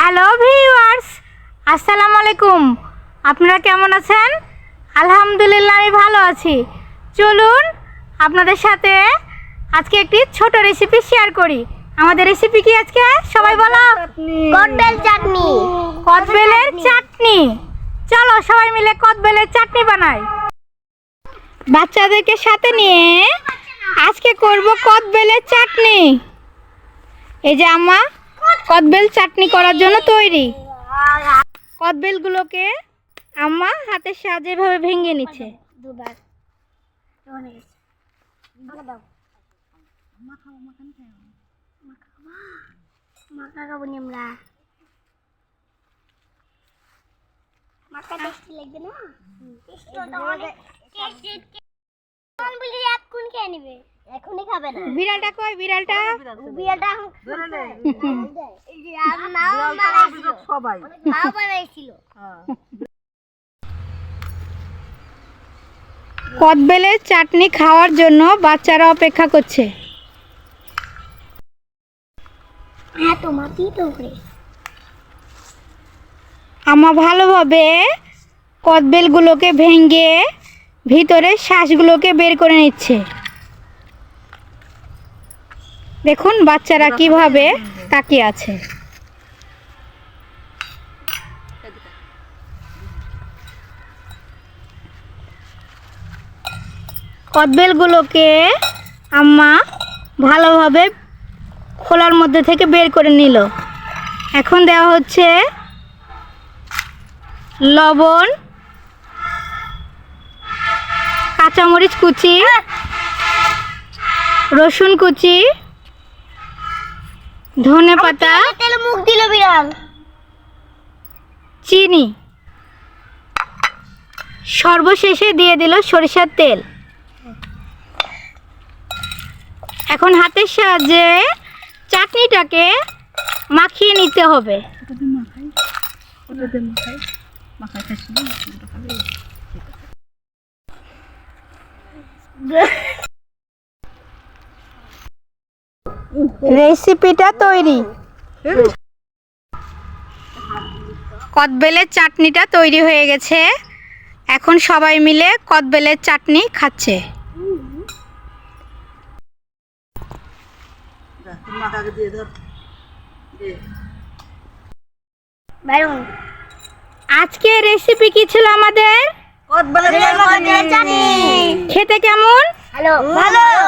Hello viewers আসসালামু আলাইকুম আপনারা কেমন আছেন? আলহামদুলিল্লাহ আমি ভালো আছি। চলুন আপনাদের সাথে আজকে একটি ছোট রেসিপি শেয়ার করি। আমাদের রেসিপি কি আজকে? সবাই বলো। কটবেল চাটনি। কদবেলের চাটনি। চলো সবাই মিলে কদবেলের চাটনি বানাই। বাচ্চাদেরকে সাথে নিয়ে আজকে করব কদবেলের চাটনি। এই যে আমা কদবেল চাটনি করার জন্য তৈরি কদবেলগুলোকে আম্মা হাতের সাহায্যে এভাবে ভেঙে নিচ্ছে দুবার মাখা খাব নি আমরা না এখনই খাবে না। বিড়ালটা কই? বিড়ালটা? বিয়াটা নাও বানাইছিল। সবাই। নাও বানাইছিল। কদবেলের চাটনি খাওয়ার জন্য বাচ্চারা অপেক্ষা করছে। হ্যাঁ তোমার কি তো আমা ভালোভাবে কদবেলগুলোকে ভেঙে ভিতরে শ্বাসগুলোকে বের করে নিচ্ছে। দেখুন বাচ্চারা কীভাবে তাকিয়ে আছে। কদবেলগুলোকে আম্মা ভালোভাবে খোলার মধ্যে থেকে বের করে নিল। এখন দেওয়া হচ্ছে লবণ কাঁচামরিচ কুচি রসুন কুচি ধনে পাতা তেল মুখ দিল বিড়াল। চিনি। সর্বশেষে দিয়ে দিল সরিষার তেল। এখন হাতের সাহায্যে চাটনিটাকে মাখিয়ে নিতে হবে। রেসিপিটা তৈরি। কদবেলের চাটনিটা তৈরি হয়ে গেছে। এখন সবাই মিলে কদবেলের চাটনি খাচ্ছে। আজকে রেসিপি কি ছিল আমাদের? কদবেলের চাটনি। খেতে কেমন? হ্যালো ভালো।